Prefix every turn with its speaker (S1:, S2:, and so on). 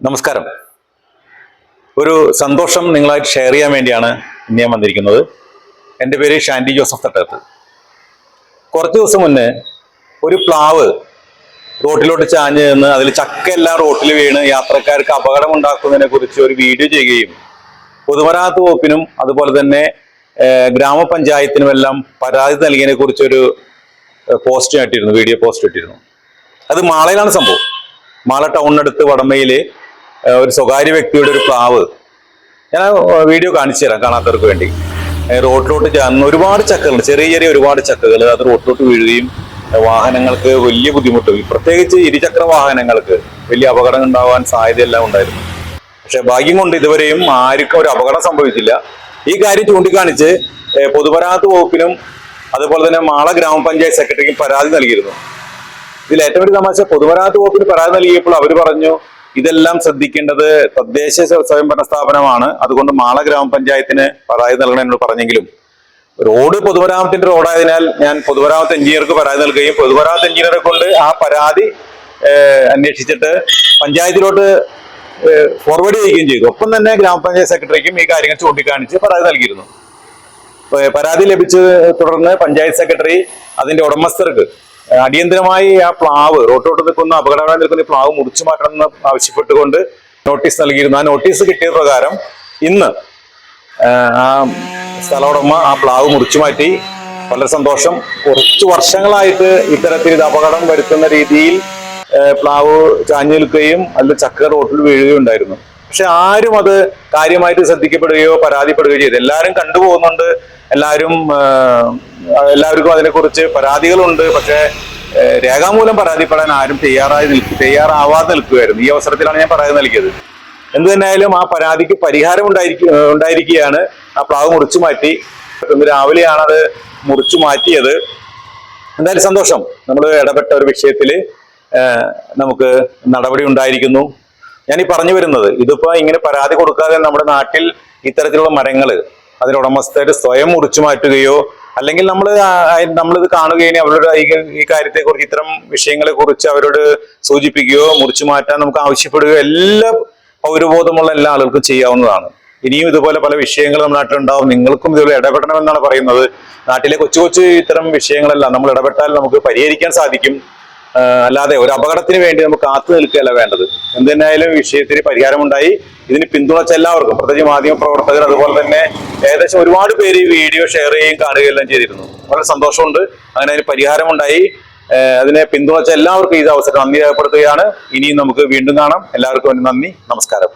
S1: നമസ്കാരം. ഒരു സന്തോഷം നിങ്ങളായിട്ട് ഷെയർ ചെയ്യാൻ വേണ്ടിയാണ് ഞാൻ വന്നിരിക്കുന്നത്. എന്റെ പേര് ഷാൻഡി ജോസഫ് തട്ടത്ത് കുറച്ച് ദിവസം മുന്നേ ഒരു പ്ലാവ് റോട്ടിലോട്ട് ചാഞ്ഞ് നിന്ന് അതിൽ ചക്ക എല്ലാം റോട്ടിൽ വീണ് യാത്രക്കാർക്ക് അപകടം ഉണ്ടാക്കുന്നതിനെ കുറിച്ച് ഒരു വീഡിയോ ചെയ്യുകയും പൊതുമരാമത്ത് വകുപ്പിനും അതുപോലെ തന്നെ ഗ്രാമപഞ്ചായത്തിനുമെല്ലാം പരാതി നൽകിയതിനെ കുറിച്ചൊരു പോസ്റ്റ് ഇട്ടിരുന്നു വീഡിയോ പോസ്റ്റ് ഇട്ടിരുന്നു. അത് മാളയിലാണ് സംഭവം. മാള ടൗണിനടുത്ത് വടമയിൽ ഒരു സ്വകാര്യ വ്യക്തിയുടെ ഒരു പ്ലാവ് ഞാൻ വീഡിയോ കാണിച്ചു തരാം കാണാത്തവർക്ക് വേണ്ടി. റോഡിലോട്ട് ചേർന്ന് ഒരുപാട് ചക്കകളുണ്ട്. ചെറിയ ചെറിയ ഒരുപാട് ചക്കകൾ അത് റോഡിലോട്ട് വീഴുകയും വാഹനങ്ങൾക്ക് വലിയ ബുദ്ധിമുട്ട്. പ്രത്യേകിച്ച് ഇരുചക്ര വാഹനങ്ങൾക്ക് വലിയ അപകടം ഉണ്ടാവാൻ സാധ്യതയെല്ലാം ഉണ്ടായിരുന്നു. പക്ഷെ ഭാഗ്യം കൊണ്ട് ഇതുവരെയും ആർക്കും ഒരു അപകടം സംഭവിച്ചില്ല. ഈ കാര്യം ചൂണ്ടിക്കാണിച്ച് പൊതുമരാമത്ത് വകുപ്പിനും അതുപോലെ തന്നെ മാള ഗ്രാമപഞ്ചായത്ത് സെക്രട്ടറിക്കും പരാതി നൽകിയിരുന്നു. ഇതിൽ ഏറ്റവും വലിയ തമാശ പൊതുമരാമത്ത് വകുപ്പിന് പരാതി നൽകിയപ്പോൾ അവർ പറഞ്ഞു ഇതെല്ലാം ശ്രദ്ധിക്കേണ്ടത് തദ്ദേശ സ്വ- സ്വയംഭരണ സ്ഥാപനമാണ്. അതുകൊണ്ട് മാള ഗ്രാമപഞ്ചായത്തിന് പരാതി നൽകണം എന്നോട് പറഞ്ഞെങ്കിലും റോഡ് പൊതുമരാമത്തിന്റെ റോഡായതിനാൽ ഞാൻ പൊതുമരാമത്ത് എഞ്ചിനീയർക്ക് പരാതി നൽകുകയും പൊതുമരാമത്ത് എഞ്ചിനീയറെ കൊണ്ട് ആ പരാതി അന്വേഷിച്ചിട്ട് പഞ്ചായത്തിലോട്ട് ഫോർവേഡ് ചെയ്യുകയും ചെയ്തു. ഒപ്പം തന്നെ ഗ്രാമപഞ്ചായത്ത് സെക്രട്ടറിക്കും ഈ കാര്യങ്ങൾ ചൂണ്ടിക്കാണിച്ച് പരാതി നൽകിയിരുന്നു. പരാതി ലഭിച്ചത് തുടർന്ന് പഞ്ചായത്ത് സെക്രട്ടറി അതിന്റെ ഉടമസ്ഥർക്ക് അടിയന്തരമായി ആ പ്ലാവ് റോട്ടോട്ട് നിൽക്കുന്ന അപകടകരമായി നിൽക്കുന്ന ഈ പ്ലാവ് മുറിച്ചു മാറ്റണം എന്ന് ആവശ്യപ്പെട്ടുകൊണ്ട് നോട്ടീസ് നൽകിയിരുന്നു. ആ നോട്ടീസ് കിട്ടിയ പ്രകാരം ഇന്ന് ആ സ്ഥലോടമ്മ ആ പ്ലാവ് മുറിച്ചു മാറ്റി. വളരെ സന്തോഷം. കുറച്ച് വർഷങ്ങളായിട്ട് ഇത്തരത്തിൽ ഇത് അപകടം വരുത്തുന്ന രീതിയിൽ പ്ലാവ് ചാഞ്ഞു നിൽക്കുകയും അതിൽ ചക്ക റോട്ടിൽ വീഴുകയും ഉണ്ടായിരുന്നു. പക്ഷെ ആരും അത് കാര്യമായിട്ട് ശ്രദ്ധിക്കപ്പെടുകയോ പരാതിപ്പെടുകയോ ചെയ്തു എല്ലാവരും കണ്ടുപോകുന്നുണ്ട്. എല്ലാവരും എല്ലാവർക്കും അതിനെക്കുറിച്ച് പരാതികളുണ്ട്. പക്ഷേ രേഖാമൂലം പരാതിപ്പെടാൻ ആരും തയ്യാറായി നിൽക്കും തയ്യാറാവാതെ നിൽക്കുകയായിരുന്നു ഈ അവസരത്തിലാണ് ഞാൻ പരാതി നൽകിയത്. എന്ത് തന്നെയായാലും ആ പരാതിക്ക് പരിഹാരം ഉണ്ടായിരിക്കും ഉണ്ടായിരിക്കുകയാണ്. ആ പ്ലാവ് മുറിച്ചു മാറ്റി. ഇന്ന് രാവിലെയാണ് അത് മുറിച്ചു മാറ്റിയത്. എന്തായാലും സന്തോഷം. നമ്മൾ ഇടപെട്ട ഒരു വിഷയത്തിൽ നമുക്ക് നടപടി ഉണ്ടായിരിക്കുന്നു. ഞാൻ ഈ പറഞ്ഞു വരുന്നത് ഇതിപ്പോ ഇങ്ങനെ പരാതി കൊടുക്കാതെ നമ്മുടെ നാട്ടിൽ ഇത്തരത്തിലുള്ള മരങ്ങൾ അതിന്റെ ഉടമസ്ഥർ സ്വയം മുറിച്ചു മാറ്റുകയോ അല്ലെങ്കിൽ നമ്മൾ നമ്മളിത് കാണുകയും അവരോട് ഈ- കാര്യത്തെ കാര്യത്തെക്കുറിച്ച് ഇത്തരം വിഷയങ്ങളെ കുറിച്ച് അവരോട് സൂചിപ്പിക്കുകയോ മുറിച്ചു മാറ്റാൻ നമുക്ക് ആവശ്യപ്പെടുകയോ എല്ലാ പൗരബോധമുള്ള എല്ലാ ആളുകൾക്കും ചെയ്യാവുന്നതാണ്. ഇനിയും ഇതുപോലെ പല വിഷയങ്ങൾ നമ്മുടെ നാട്ടിലുണ്ടാവും. നിങ്ങൾക്കും ഇതുപോലെ ഇടപെടണമെന്നാണ് പറയുന്നത്. നാട്ടിലെ കൊച്ചു കൊച്ചു ഇത്തരം വിഷയങ്ങളെല്ലാം നമ്മൾ ഇടപെട്ടാൽ നമുക്ക് പരിഹരിക്കാൻ സാധിക്കും. അല്ലാതെ ഒരു അപകടത്തിന് വേണ്ടി നമുക്ക് കാത്തു നിൽക്കുകയല്ല വേണ്ടത്. എന്ത് തന്നെയായാലും വിഷയത്തിന് പരിഹാരമുണ്ടായി. ഇതിന് പിന്തുണച്ച എല്ലാവർക്കും പ്രത്യേകിച്ച് മാധ്യമ പ്രവർത്തകർ അതുപോലെ തന്നെ ഏകദേശം ഒരുപാട് പേര് ഈ വീഡിയോ ഷെയർ ചെയ്യുകയും കാണുകയും എല്ലാം ചെയ്തിരുന്നു. വളരെ സന്തോഷമുണ്ട്. അങ്ങനെ അതിന് പരിഹാരമുണ്ടായി. അതിനെ പിന്തുണച്ച എല്ലാവർക്കും ഈ അവസരം നന്ദി രേഖപ്പെടുത്തുകയാണ്. ഇനിയും നമുക്ക് വീണ്ടും കാണാം. എല്ലാവർക്കും നന്ദി നമസ്കാരം.